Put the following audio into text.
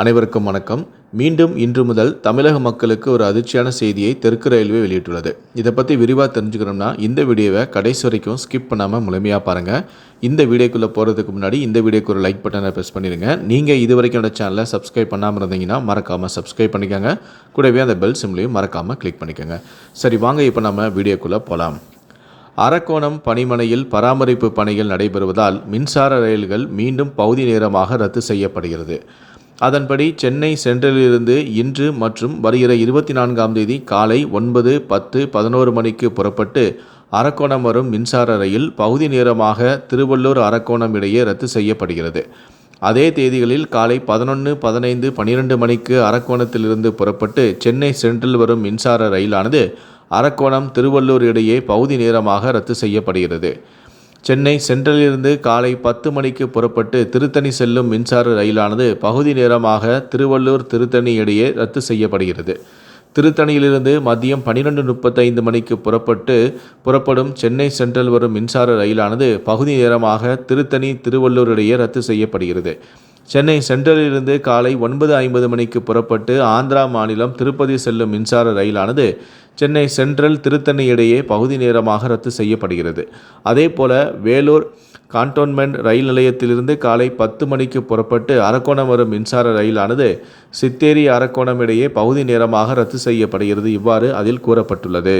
அனைவருக்கும் வணக்கம். மீண்டும் இன்று முதல் தமிழக மக்களுக்கு ஒரு அதிர்ச்சியான செய்தியை தெற்கு ரயில்வே வெளியிட்டுள்ளது. இதை பற்றி விரிவாக தெரிஞ்சுக்கணும்னா இந்த வீடியோவை கடைசி வரைக்கும் ஸ்கிப் பண்ணாமல் முழுமையாக பாருங்கள் இந்த வீடியோக்குள்ளே போகிறதுக்கு முன்னாடி இந்த வீடியோக்கு ஒரு லைக் பட்டனை ப்ரெஸ் பண்ணிடுங்க. நீங்கள் இது வரைக்கும் என்னோட சேனலை சப்ஸ்கிரைப் பண்ணாமல் இருந்தீங்கன்னா மறக்காமல் சப்ஸ்கிரைப் பண்ணிக்கோங்க. கூடவே அந்த பெல் சிம்லையும் மறக்காமல் கிளிக் பண்ணிக்கோங்க. சரி வாங்க இப்போ நம்ம வீடியோக்குள்ளே போகலாம் அரக்கோணம் பணிமனையில் பராமரிப்பு பணிகள் நடைபெறுவதால் மின்சார ரயில்கள் மீண்டும் பகுதி நேரமாக ரத்து செய்யப்படுகிறது. அதன்படி சென்னை சென்ட்ரலிலிருந்து இன்று மற்றும் வருகிற இருபத்தி நான்காம் தேதி காலை ஒன்பது பத்து பதினோரு மணிக்கு புறப்பட்டு அரக்கோணம் வரும் மின்சார ரயில் பகுதி நேரமாக திருவள்ளூர் அரக்கோணம் இடையே ரத்து செய்யப்படுகிறது. அதே தேதிகளில் காலை பதினொன்று பதினைந்து பன்னிரெண்டு மணிக்கு அரக்கோணத்திலிருந்து புறப்பட்டு சென்னை சென்ட்ரல் வரும் மின்சார ரயிலானது அரக்கோணம் திருவள்ளூர் இடையே பகுதி நேரமாக ரத்து செய்யப்படுகிறது. சென்னை சென்ட்ரலிலிருந்து காலை பத்து மணிக்கு புறப்பட்டு திருத்தணி செல்லும் மின்சார ரயிலானது பகுதி நேரமாக திருவள்ளூர் திருத்தணி இடையே ரத்து செய்யப்படுகிறது. திருத்தணியிலிருந்து மதியம் பன்னிரெண்டு முப்பத்தைந்து மணிக்கு புறப்பட்டு புறப்படும் சென்னை சென்ட்ரல் வரும் மின்சார ரயிலானது பகுதி நேரமாக திருத்தணி திருவள்ளூர் இடையே ரத்து செய்யப்படுகிறது. சென்னை சென்ட்ரலிலிருந்து காலை ஒன்பது ஐம்பது மணிக்கு புறப்பட்டு ஆந்திரா மாநிலம் திருப்பதி செல்லும் மின்சார ரயிலானது சென்னை சென்ட்ரல் திருத்தணி இடையே பகுதி நேரமாக ரத்து செய்யப்படுகிறது. அதேபோல வேலூர் கான்டோன்மெண்ட் ரயில் நிலையத்திலிருந்து காலை பத்து மணிக்கு புறப்பட்டு அரக்கோணம் வரும் மின்சார ரயிலானது சித்தேரி அரக்கோணம் இடையே பகுதி நேரமாக ரத்து செய்யப்படுகிறது இவ்வாறு அதில் கூறப்பட்டுள்ளது.